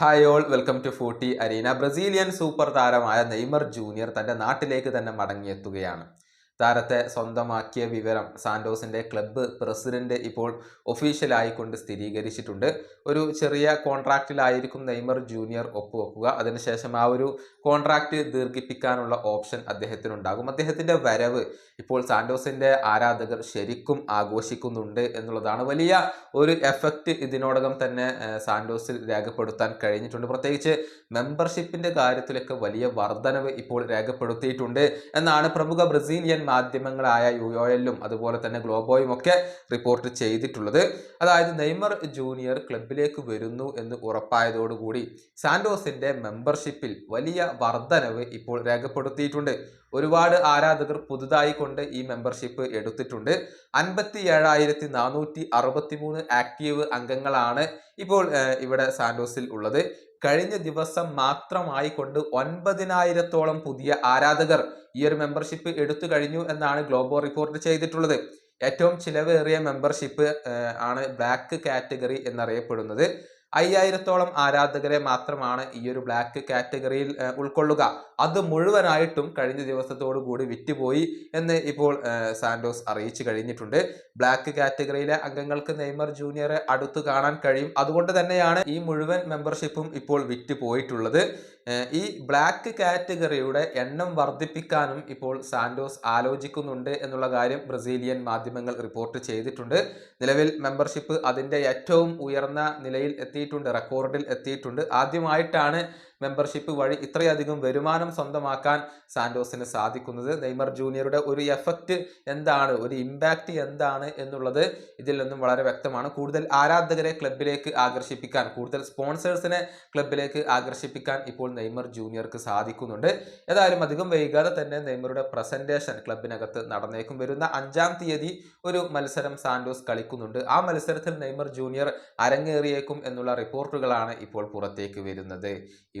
Hi all welcome to forty arena Brazilian super താരമായ Neymar junior തന്റെ നാട്ടിലേക്ക് തന്നെ മടങ്ങിയെത്തുകയാണ്. താരത്തെ സ്വന്തമാക്കിയ വിവരം സാന്റോസിന്റെ ക്ലബ്ബ് പ്രസിഡന്റ് ഇപ്പോൾ ഒഫീഷ്യലായിക്കൊണ്ട് സ്ഥിരീകരിച്ചിട്ടുണ്ട്. ഒരു ചെറിയ കോൺട്രാക്റ്റിലായിരിക്കും നെയ്മർ ജൂനിയർ ഒപ്പുവെക്കുക. അതിനുശേഷം ആ ഒരു കോൺട്രാക്റ്റ് ദീർഘിപ്പിക്കാനുള്ള ഓപ്ഷൻ അദ്ദേഹത്തിനുണ്ടാകും. അദ്ദേഹത്തിന്റെ വരവ് ഇപ്പോൾ സാന്റോസിന്റെ ആരാധകർ ശരിക്കും ആഘോഷിക്കുന്നുണ്ട് എന്നുള്ളതാണ് വലിയ ഒരു എഫക്റ്റ് ഇതിനോടകം തന്നെ സാന്റോസിൽ രേഖപ്പെടുത്താൻ കഴിഞ്ഞിട്ടുണ്ട്. പ്രത്യേകിച്ച് മെമ്പർഷിപ്പിന്റെ കാര്യത്തിലൊക്കെ വലിയ വർധനവ് ഇപ്പോൾ രേഖപ്പെടുത്തിയിട്ടുണ്ട് എന്നാണ് പ്രമുഖ ബ്രസീലിയൻ മാധ്യമങ്ങളായ യു ഒ എല്ലും അതുപോലെ തന്നെ ഗ്ലോബോയും ഒക്കെ റിപ്പോർട്ട് ചെയ്തിട്ടുള്ളത്. അതായത് നെയ്മർ ജൂനിയർ ക്ലബിലേക്ക് വരുന്നു എന്ന് ഉറപ്പായതോടുകൂടി സാൻഡോസിന്റെ മെമ്പർഷിപ്പിൽ വലിയ വർധനവ് ഇപ്പോൾ രേഖപ്പെടുത്തിയിട്ടുണ്ട്. ഒരുപാട് ആരാധകർ പുതുതായി കൊണ്ട് ഈ മെമ്പർഷിപ്പ് എടുത്തിട്ടുണ്ട്. അൻപത്തി ഏഴായിരത്തി നാനൂറ്റി അറുപത്തി മൂന്ന് ആക്റ്റീവ് അംഗങ്ങളാണ് ഇപ്പോൾ ഇവിടെ സാൻഡോസിൽ ഉള്ളത്. കഴിഞ്ഞ ദിവസം മാത്രമായി കൊണ്ട് ഒൻപതിനായിരത്തോളം പുതിയ ആരാധകർ ഈ ഒരു മെമ്പർഷിപ്പ് എടുത്തു കഴിഞ്ഞു എന്നാണ് ഗ്ലോബോ റിപ്പോർട്ട് ചെയ്തിട്ടുള്ളത്. ഏറ്റവും ചിലവേറിയ മെമ്പർഷിപ്പ് ആണ് ബ്ലാക്ക് കാറ്റഗറി എന്നറിയപ്പെടുന്നത്. അയ്യായിരത്തോളം ആരാധകരെ മാത്രമാണ് ഈ ഒരു ബ്ലാക്ക് കാറ്റഗറിയിൽ ഉൾക്കൊള്ളുക. അത് മുഴുവനായിട്ടും കഴിഞ്ഞ ദിവസത്തോടു കൂടി വിറ്റുപോയി എന്ന് ഇപ്പോൾ സാന്റോസ് അറിയിച്ചു കഴിഞ്ഞിട്ടുണ്ട്. ബ്ലാക്ക് കാറ്റഗറിയിലെ അംഗങ്ങൾക്ക് നെയ്മർ ജൂനിയറെ അടുത്ത് കാണാൻ കഴിയും. അതുകൊണ്ട് തന്നെയാണ് ഈ മുഴുവൻ മെമ്പർഷിപ്പും ഇപ്പോൾ വിറ്റ് പോയിട്ടുള്ളത് ഈ ബ്ലാക്ക് കാറ്റഗറിയുടെ എണ്ണം വർദ്ധിപ്പിക്കാനും ഇപ്പോൾ സാന്റോസ് ആലോചിക്കുന്നുണ്ട് എന്നുള്ള കാര്യം ബ്രസീലിയൻ മാധ്യമങ്ങൾ റിപ്പോർട്ട് ചെയ്തിട്ടുണ്ട്. നിലവിൽ മെമ്പർഷിപ്പ് അതിന്റെ ഏറ്റവും ഉയർന്ന നിലയിൽ എത്തിയിട്ടുണ്ട് റെക്കോർഡിൽ എത്തിയിട്ടുണ്ട്. ആദ്യമായിട്ടാണ് മെമ്പർഷിപ്പ് വഴി ഇത്രയധികം വരുമാനം സ്വന്തമാക്കാൻ സാന്റോസിന് സാധിക്കുന്നത്. നെയ്മർ ജൂനിയറുടെ ഒരു എഫക്റ്റ് എന്താണ്? ഒരു ഇമ്പാക്റ്റ് എന്താണ് എന്നുള്ളത് ഇതിൽ നിന്നും വളരെ വ്യക്തമാണ്. കൂടുതൽ ആരാധകരെ ക്ലബിലേക്ക് ആകർഷിപ്പിക്കാൻ കൂടുതൽ സ്പോൺസേഴ്സിനെ ക്ലബിലേക്ക് ആകർഷിപ്പിക്കാൻ ഇപ്പോൾ നെയ്മർ ജൂനിയർക്ക് സാധിക്കുന്നുണ്ട്. ഏതായാലും അധികം വൈകാതെ തന്നെ നെയ്മറുടെ പ്രസന്റേഷൻ ക്ലബിനകത്ത് നടന്നേക്കും. വരുന്ന അഞ്ചാം തീയതി ഒരു മത്സരം സാന്റോസ് കളിക്കുന്നുണ്ട്. ആ മത്സരത്തിൽ നെയ്മർ ജൂനിയർ അരങ്ങേറിയേക്കും എന്നുള്ള റിപ്പോർട്ടുകളാണ് ഇപ്പോൾ പുറത്തേക്ക് വരുന്നത്. ഈ